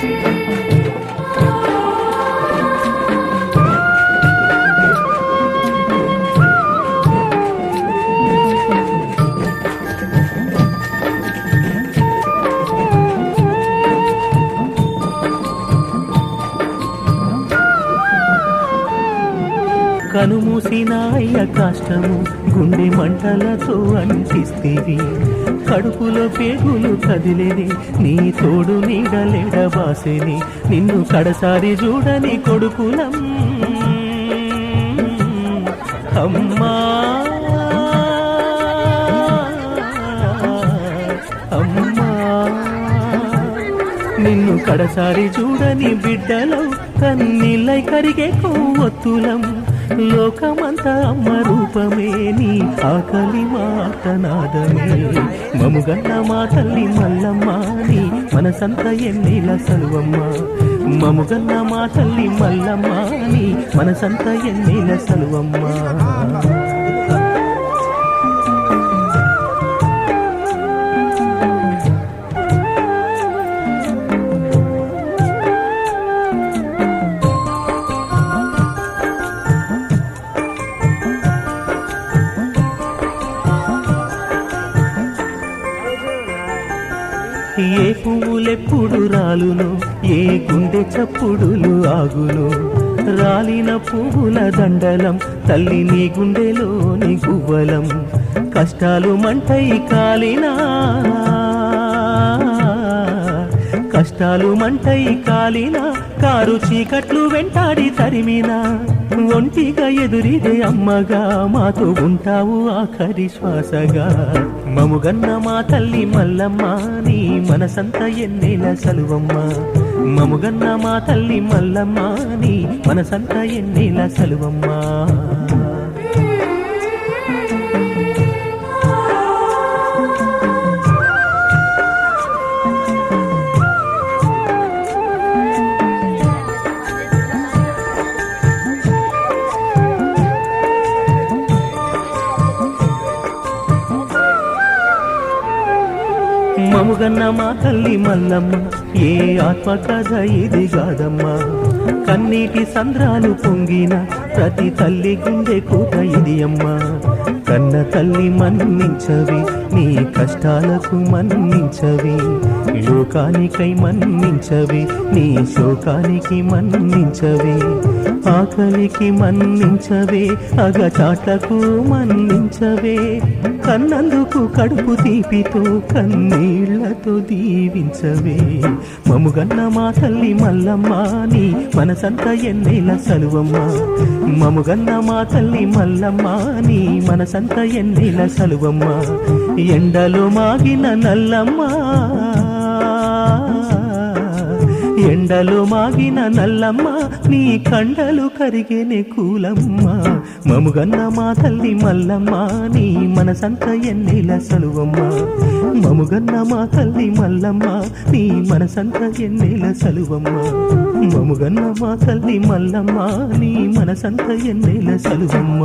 Thank you. కనుమూసినాయ కష్టము గుండె మంటలతో అంటిస్తేవి. కడుపులో పేగులు కదిలేది నీ తోడు నీడలేడబాసేని నిన్ను కడసారి చూడని కొడుకులం. అమ్మా! అమ్మా! నిన్ను కడసారి చూడని బిడ్డలం కన్నీళ్ళై కరిగే కొవ్వొత్తులం. లోకమంతా అమ్మ రూపమే నీ ఆకలి మాటనాదమే మముగన్న మా తల్లి మల్లమ్మ నీ మనసంత ఎన్నిల సలువమ్మ మముగన్న మా తల్లి మల్లమ్మ నీ మనసంత ఎన్నిల సలువమ్మ ఏ పువ్వులెప్పుడు రాలును ఏ గుండె చప్పుడులు ఆగును. రాలిన పువ్వుల దండలం తల్లి నీ గుండెలోని గువ్వలం. కష్టాలు మంటై కాలినా కష్టాలు మంటై కాలిన కారు చీకట్లు వెంటాడి తరిమిన ఒంటిగా ఎదురిదే అమ్మగా మాతో ఉంటావు ఆఖరి శ్వాసగా. మముగన్న మా తల్లి మల్లమ్మ నీ మనసంత ఎన్నెల సలువమ్మ. మముగన్న మా తల్లి మల్లమ్మ నీ మనసంత ఎన్నెల సలువమ్మ. మముగన్న తల్లి మల్లమ్మ ఏ ఆత్మ కథ ఇది కాదమ్మా. కన్నీటి సంద్రాలు పొంగిన ప్రతి తల్లి గుండె కూట ఇది అమ్మా. కన్న తల్లి మన్నించవి నీ కష్టాలకు మన్నించవి. లోకానికై మన్నించవి నీ శోకానికి మన్నించవి ఆకలికి మన్నించవే అగచాట్లకు మన్నించవే. కన్నందుకు కడుపు తీపితో కన్నీళ్ళతో దీవించవే. మముగన్న మా తల్లి మల్లమ్మ నీ మనసంత ఎన్నేల సలువమ్మ. మముగన్న మా తల్లి మల్లమ్మ నీ మనసంత ఎన్నేల సలువమ్మ. ఎండలో మాగిన నల్లమ్మ ఎండలు మాగిన నల్లమ్మ నీ కండలు కరిగేనే కూలమ్మ. మముగన్న మా తల్లి మల్లమ్మ నీ మనసంత ఎన్నేల సలువమ్మ. మముగన్న మా తల్లి మల్లమ్మ నీ మనసంత ఎన్నేల సలువమ్మ. మముగన్న మా తల్లి మల్లమ్మ నీ మనసంత ఎన్నేల సలువమ్మ.